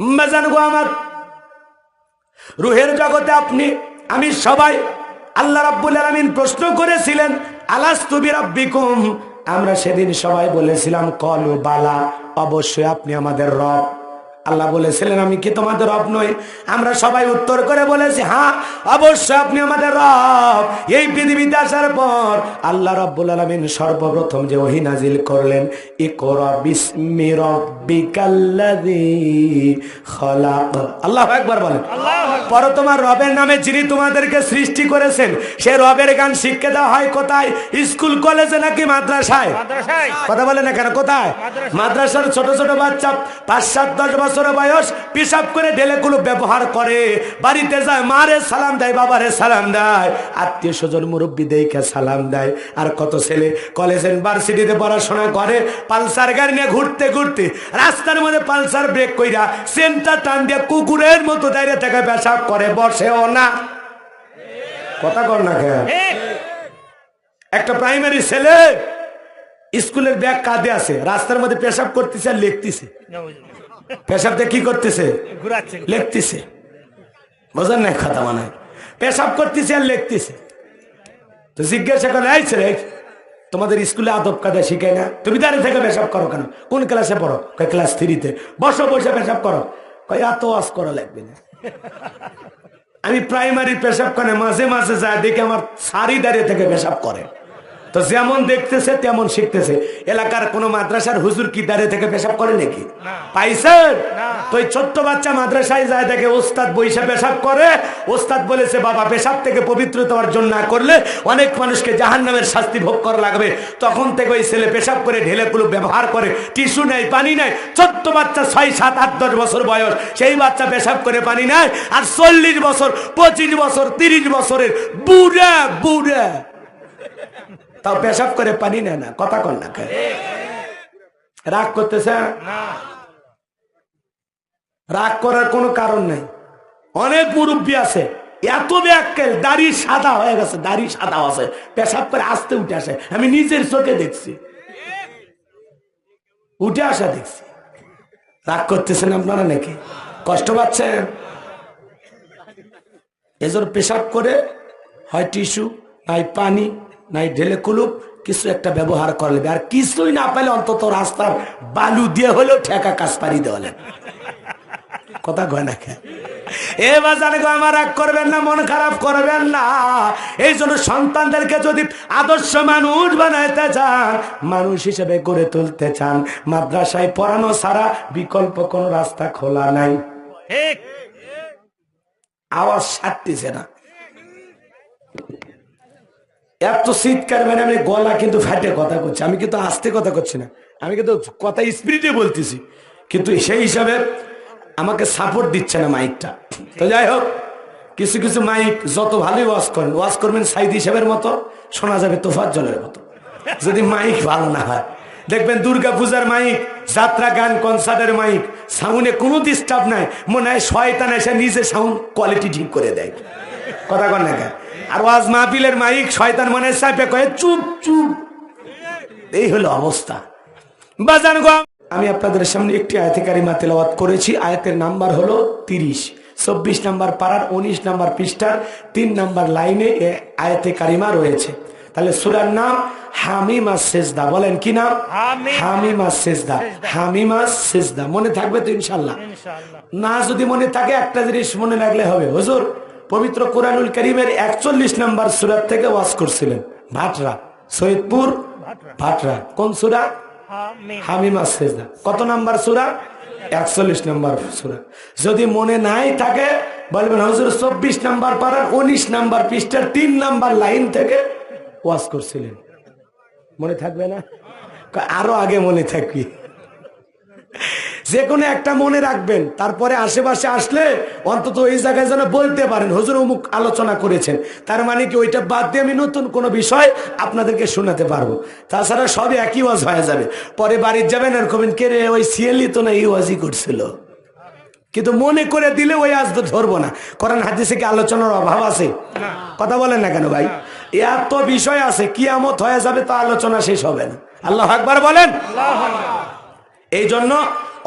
মেজান গো আমার। রুহের জগতে আপনি, আমি সবাই আল্লাহ রাব্বুল আলামিন প্রশ্ন করেছিলেন আলাস্তুবি রাব্বিকুম আমরা সেদিন সবাই বলেছিলাম, কলু বালা, অবশ্যই আপনি আমাদের রব। আল্লাহ বলেছিলেন আমি কি তোমাদের রব নই? আমরা সবাই উত্তর করে বলেছি হ্যাঁ অবশ্যই আপনি আমাদের রব। এই পৃথিবীতে আসার পর আল্লাহ রব্বুল আলমিন সর্বপ্রথম যে ওহি নাজিল করলেন আল্লাহ একবার বলেন। পর তোমার রবের নামে যিনি তোমাদেরকে সৃষ্টি করেছেন সে রবের গান শিখতে দেওয়া হয় কোথায়? স্কুল কলেজে নাকি মাদ্রাসায়? কথা বলে না কেন? কোথায়? মাদ্রাসার ছোট ছোট বাচ্চা পাঁচ সাত দশ বছর বয়স পিসাব করে ঢেলেগুলো ব্যবহার করে। বাড়িতে যায়, মারে সালাম দেয়, বাবারে সালাম দেয়। আত্মীয় স্বজন মুরব্বী দেখে সালাম দেয়। আর কত ছেলে কলেজ ইউনিভার্সিটিতে পড়াশোনা করে, পালসার গাড়ি নিয়ে ঘুরতে ঘুরতে রাস্তার মধ্যে পালসার ব্রেক কইরা সেন্টার টান দিয়ে কুকুরের মতো দাঁড়িয়ে থেকে পেশাব করে, বসেও না। কথা কর না একটা প্রাইমারি ছেলে স্কুলের ব্যাগ কাঁধে আছে, রাস্তার মধ্যে পেশাব করতেছে আর লিখতেছে। কি করতেছে? লিখতেছে। বোঝেন না কথা মানে? পেশাব করতেছে আর লিখতেছে। তো জিজ্ঞাসা করে এই ছেলে তোমাদের স্কুলে আদব কাদা শিখায় না? তুমি দাঁড়িয়ে থেকে পেশাব করো কেন? কোন ক্লাসে পড়ো? কয় ক্লাস থ্রিতে। বসো বসে পেশাব করো। কয় এত ওয়াজ করা লাগবে না। আমি প্রাইমারি পেশাব করে মাঝে মাঝে যায় দেখি আমার সারি দাঁড়িয়ে থেকে পেশাব করে। তো যেমন দেখতেছে তেমন শিখতেছে। এলাকার কোন মাদ্রাসার হুজুর কি দাঁড়িয়ে থেকে পেশাব করে নাকি? পাইছেন? তো ছোট্ট বাচ্চা মাদ্রাসায় যায় দেখে ওস্তাদ বৈশা পেশাব করে। ওস্তাদ বলেছে বাবা পেশাব থেকে পবিত্রতা অর্জন না করলে অনেক মানুষকে জাহান নামের শাস্তি ভোগ করা লাগবে। তখন থেকে ওই ছেলে পেশাব করে ঢেলে ঢেলেগুলো ব্যবহার করে। টিস্যু নেই পানি নেই ছোট্ট বাচ্চা ছয় সাত আট দশ বছর বয়স। সেই বাচ্চা পেশাব করে পানি নেয়। আর চল্লিশ বছর পঁচিশ বছর তিরিশ বছরের বুড়া বুড়া। তাও পেশাব করে পানি নেয় না, কথা কর না রাগ করতেছে? রাগ করার কোনো কারণ নেই। অনেক মুরব্বী আছে, এত ব্যাকেল দাড়ি সাদা হয়ে গেছে, দাড়ি সাদা আছে, পেশাব করে আসতে উঠে আসে। আমি নিজের চোখে দেখছি। উঠে আসা দেখছি। রাগ করতেছেন আপনারা নাকি? কষ্ট পাচ্ছেন? এজন্য পেশাব করে হয় টিস্যু নাই পানি নাই ঢেলে কুলুপ কিছু একটা ব্যবহার করলে আর কিছুই না পেলে অন্তত রাস্তার বালু দিয়ে হলেও ঠেকা কাজ পারি দেওয়ালেন কথা কয় না কে এ বাজার গো আমার রাগ করবেন না মন খারাপ করবেন না। এই জন্য সন্তানদেরকে যদি আদর্শ মানুষ বানাইতে চান মানুষ হিসেবে গড়ে তুলতে চান মাদ্রাসায় পড়ানো ছাড়া বিকল্প কোন রাস্তা খোলা নাই। আওয়াজ সারতেছে না। এত চিৎকার মানে আমি গলা কিন্তু ফাটে কথা করছি আমি কিন্তু আস্তে কথা করছি না। আমি কিন্তু কথা স্পিরিটে বলতেছি। কিন্তু সেই হিসাবে আমাকে সাপোর্ট দিচ্ছে না মাইকটা। তো যাই হোক, কিছু কিছু মাইক যত ভালোই ওয়াজ করেন ওয়াজ করবেন সাইদ হিসাবের মতো, শোনা যাবে তোফার জলের মতো। যদি মাইক ভালো না হয়। দেখবেন দুর্গা পূজার মাইক, যাত্রা গান, কনসার্টের মাইক সাউন্ডে কোনো ডিস্টার্ব নাই। মনে হয় শয়তান এসে নিজে সাউন্ড কোয়ালিটি ঠিক করে দেয়। কথা কন না? আর ওয়াজ মাহফিলের মাইক শয়তান মনে চাপে কয়ে চুপ চুপ। এই হলো অবস্থা। বাজান গো আমি আপনাদের সামনে একটি আয়তে কারিমা তেলাওয়াত করেছি। আয়াতের নাম্বার হলো তিরিশ। চব্বিশ নাম্বার পাড়ার উনিশ নাম্বার পৃষ্ঠার তিন নাম্বার লাইনে এ আয়াতে কারিমা রয়েছে। তাহলে সুরার নাম হামিমা সেজদা। বলেন কি নাম? হামিমা সেজদা। হামিমা সেজদা। মনে থাকবে তো ইনশাল্লাহ না যদি মনে থাকে একটা জিনিস মনে রাখলে হবে। হুজুর পবিত্র কোরআনুল করিমের একচল্লিশ নাম্বার সুরাত থেকে ওয়াজ করছিলেন। ভাটরা সৈয়দপুর ভাটরা। কোন সুরা? হামিমা। সেজদা। কত নাম্বার সুরা? একচল্লিশ নাম্বার সুরা। যদি মনে নাই থাকে বলবেন হুজুর চব্বিশ নাম্বার পাড়ার উনিশ নাম্বার পৃষ্ঠার তিন নাম্বার লাইন থেকে ওয়াজ করছিলেন। মনে থাকবে না? আরও আগে মনে থাকবি। যে কোনো একটা মনে রাখবেন তারপরে আশেপাশে আসলে অন্তত ওই জায়গায় যেন বলতে পারেন হুজুর অমুক আলোচনা করেছেন। তার মানে কি ওইটা বাদ দিয়ে আমি নতুন কোনো বিষয় আপনাদেরকে শোনাতে পারব। তাছাড়া সবই একই ওয়াজ হয়ে যাবে। পরে বাড়ির যাবেন আর কবেন কে রে ওই সিএলি তো না এই ওয়াজই করছিল। কিন্তু মনে করে দিলে ওই আজ তো ধরবো না। কোরআন হাদিসে কি আলোচনার অভাব আছে? কথা বলেন না কেন ভাই? এত বিষয় আছে কিয়ামত হয়ে যাবে তো আলোচনা শেষ হবে না। আল্লাহ আকবার বলেন। এই জন্য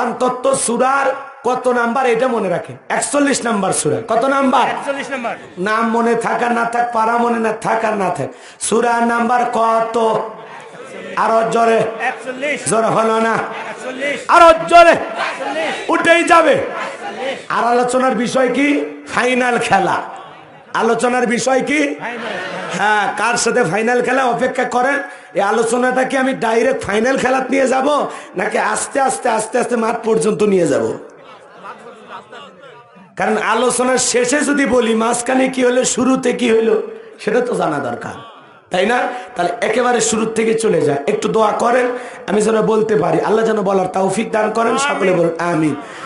অন্তত সুরার কত নাম্বার এটা মনে রাখেন একচল্লিশ নাম্বার সুরা। কত নাম্বার? একচল্লিশ নম্বর। নাম মনে থাকা না থাক পারা মনে না থাকা না থাক। সুরার নাম্বার কত? আরও জোরে। জোরে হলো না। আরও জোরে। উঠেই যাবে। আর আলোচনার বিষয় কি? ফাইনাল খেলা। আলোচনার বিষয় কি? হ্যাঁ কার সাথে ফাইনাল খেলা অপেক্ষা করেন? এই আলোচনাটা কি আমি ডাইরেক্ট ফাইনাল খেলা নিয়ে যাব, নাকি আস্তে আস্তে আস্তে আস্তে মাঠ পর্যন্ত নিয়ে যাব? কারণ আলোচনার শেষে যদি বলি, মাঝখানে কি হলো, শুরুতে কি হইল সেটা তো জানা দরকার। তাই না? তাহলে একেবারে শুরুর থেকে চলে যায়। একটু দোয়া করেন, আমি যেন বলতে পারি। আল্লাহ যেন বলার তৌফিক দান করেন, সকলে বলুন, আমিন।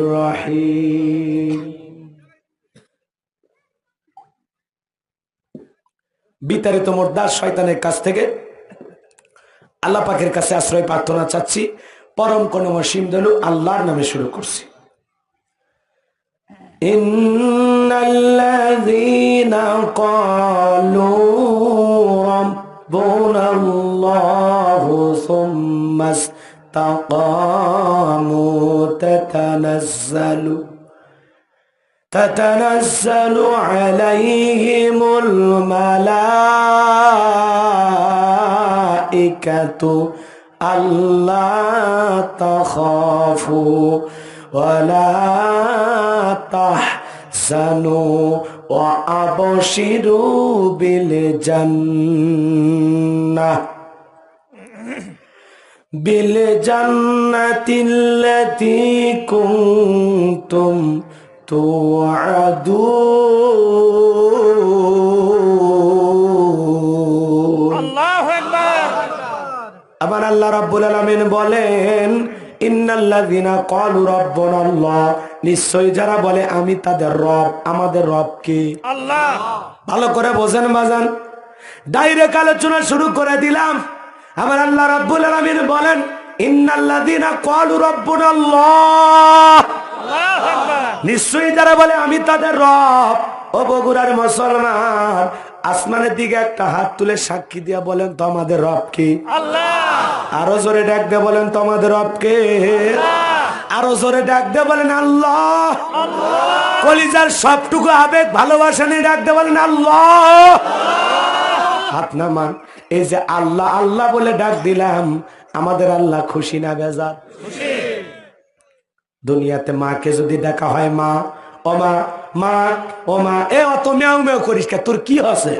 রহিম বিতাড়িত মোর্দার শয়তানের কাছ থেকে আল্লাহ পাকের কাছে আশ্রয় প্রার্থনা চাচ্ছি। পরম কোন মসিম দলু আল্লাহর নামে শুরু করছি। ইন্নাল্লাযীনা ক্বালু রাব্বুনা استقاموا تتنزل تتنزل عليهم الملائكة ألا تخافوا ولا تحزنوا وأبشروا بالجنة بالجنة التي كنتم توعدون আল্লাহু আকবার আবার আল্লাহ রাব্বুল আলামিন বলেন ইন্নাল্লাযীনা ক্বালু রাব্বুনা আল্লাহ নিশ্চয়ই যারা বলে আমি তাদের রব আমাদের রব কি আল্লাহ ভালো করে বোঝেন বাজান ডাইরেক্ট আলোচনা শুরু করে দিলাম আমার আল্লাহ রাব্বুল আলামিন বলেন ইন্নাল্লাযীনা ক্বালু রাব্বুনা আল্লাহ আল্লাহু আকবার। নিশ্চয়ই যারা বলে আমি তাদের রব। ও বগুড়ার মুসলমান আসমানের দিকে একটা হাত তুলে সাক্ষী দিয়া বলেন তো আমাদের রব কি? আল্লাহ। আরও জোরে ডাক দিয়ে বলেন তো আমাদের রব কে? আরও জোরে ডাক দিয়ে বলেন আল্লাহ। কলিজার সবটুকু আবেগ ভালোবাসা নিয়ে ডাক দিয়ে বলেন আল্লাহ। হাত নামান। এই যে আল্লাহ আল্লাহ বলে ডাক দিলাম আমাদের আল্লাহ খুশি না বেজার? দুনিয়াতে মাকে যদি দেখা হয় মা ও মা মা ও মা এ অত মেয়াও মেয়াও করিস কে তোর কি হসে?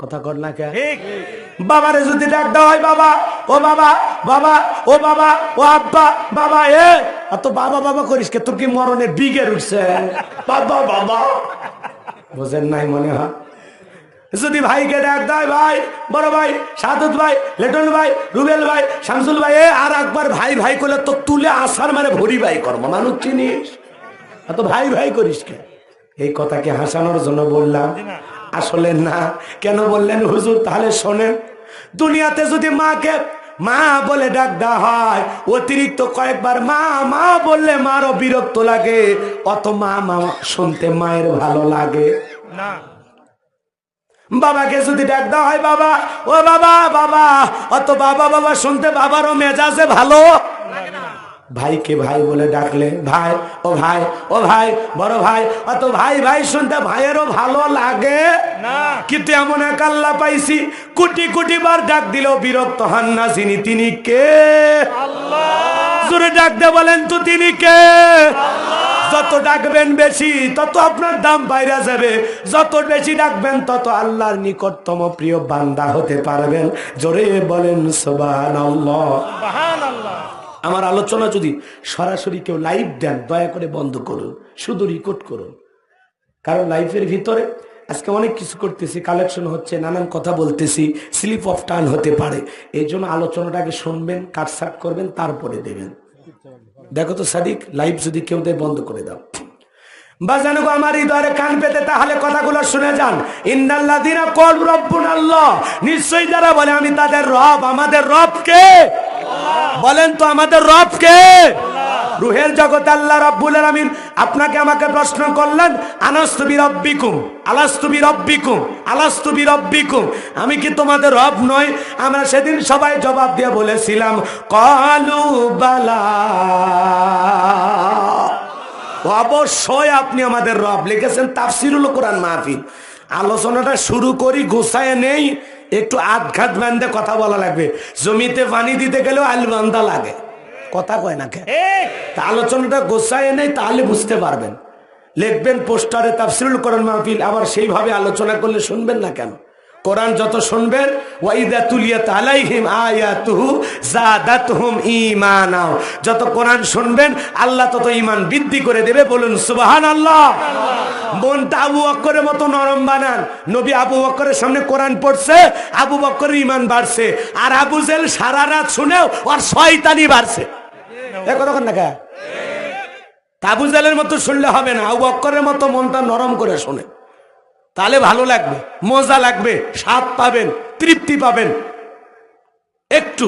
কথা কর না কে? ঠিক। বাবারে যদি ডাক দেওয়া হয় বাবা ও বাবা বাবা ও বাবা ও আব্বা বাবা এ আর তো বাবা বাবা করিস কে তোর কি মরণের বিগের উঠছে বাবা বাবা। বোঝেন নাই মনে হয়? যদি ভাইকে ডাক দেয়, ভাই, বড় ভাই, সাদত ভাই, লেটন ভাই, রুবেল ভাই, শামসুল ভাই, এ আর একবার ভাই ভাই করলে তো তুলে আসার মানে ভরি ভাই করব। মানুষ চিনিস? তো ভাই ভাই করিস কে? এই কথাকে হাসানোর জন্য বললাম। আসলে না, কেন বললেন হুজুর? তাহলে শোনেন, দুনিয়াতে যদি মাকে মা বলে ডাক দেওয়া হয়, অতিরিক্ত কয়েকবার মা মা বললে মারও বিরক্ত লাগে, অত মা মা শুনতে মায়ের ভালো লাগে। না। বাবাকে যদি ডাক দেওয়া হয় বাবা ও বাবা বাবা অত বাবা বাবা শুনতে বাবারও মেজাজে ভালো? ভাইকে ভাই বলে ডাকলে ভাই ও ভাই ও ভাই বড় ভাই অত ভাই ভাই শুনতে ভাইয়েরও ভালো লাগে? না। কিন্তু এমন এক আল্লাহ পাইছি কোটি কোটি বার ডাক দিলেও বিরক্ত হন না যিনি তিনি কে? আল্লাহ। জোরে ডাক দে বলেন তো তিনি কে? যত ডাকবেন বেশি তত আপনার দাম বাইরে যাবে। যত বেশি ডাকবেন তত আল্লাহর নিকটতম প্রিয় বান্দা হতে পারবেন। জোরে বলেন আমার আলোচনা যদি সরাসরি কেউ লাইভ দেন দয়া করে বন্ধ করুন শুধু রেকর্ড করুন। কারণ লাইফের ভিতরে আজকে অনেক কিছু করতেছি কালেকশন হচ্ছে নানান কথা বলতেছি স্লিপ অফ টার্ন হতে পারে। এই জন্য আলোচনাটাকে শুনবেন কাটসাট করবেন তারপরে দেবেন। দেখো তো সাদিক লাইভ যদি কেউ দেয় বন্ধ করে দাও। বাজানো গো, আমার হৃদয়ে কান পেতে তাহলে কথাগুলো শুনে যান। ইন্দাল্লাদিনা কল রব্বুন আল্লাহ নিশ্চয়ই যারা বলে, আমি তাদের রব, আমাদের রবকে বলেন তো, আমাদের রবকে কে? রুহের জগতে আল্লাহ রব্বুল আলামিন আপনাকে আমাকে প্রশ্ন করলেন আনাস্তুবি রব্বিকুম আলাস্তুবি রব্বিকুম আলাস্তুবি রব্বিকুম আমি কি তোমাদের রব নয় আমরা সেদিন সবাই জবাব দিয়ে বলেছিলাম, কলু বালা। অবশ্যই আপনি আমাদের রব লিখেছেন তাফসিরুল কোরআন মাহফিল। আলোচনাটা শুরু করি গোসায় নেই, একটু আধঘাত বান্ধে কথা বলা লাগবে। জমিতে পানি দিতে গেলেও আল বান্ধা লাগে। কথা কয় না কে? তা আলোচনাটা গোসায় নেই তাহলে বুঝতে পারবেন। লিখবেন পোস্টারে তাফসিরুল করেন মাহফিল আবার সেইভাবে আলোচনা করলে শুনবেন না কেন? কোরআন যত শুনবেন, ওয়াইদা তুলিয়াত আলাইহিম আয়াতুহু জাদাতহুম ঈমানাও। যত কোরআন শুনবেন, আল্লাহ তত ঈমান বৃদ্ধি করে দেবে, বলুন সুবহানাল্লাহ। মনটা আবু বক্করের মতো নরম বানান। নবী আবু বক্করের সামনে কোরআন পড়ছে, আবু বক্করের ঈমান বাড়ছে। আর আবু জেল সারা রাত শুনেও আর শয়তানি বাড়ছে। এ কতক্ষণ দেখা তাবু জালের মতো শুনলে হবে না, আবু বক্করের মতো মনটা নরম করে শোনে। তাহলে ভালো লাগবে মজা লাগবে স্বাদ পাবেন তৃপ্তি পাবেন। একটু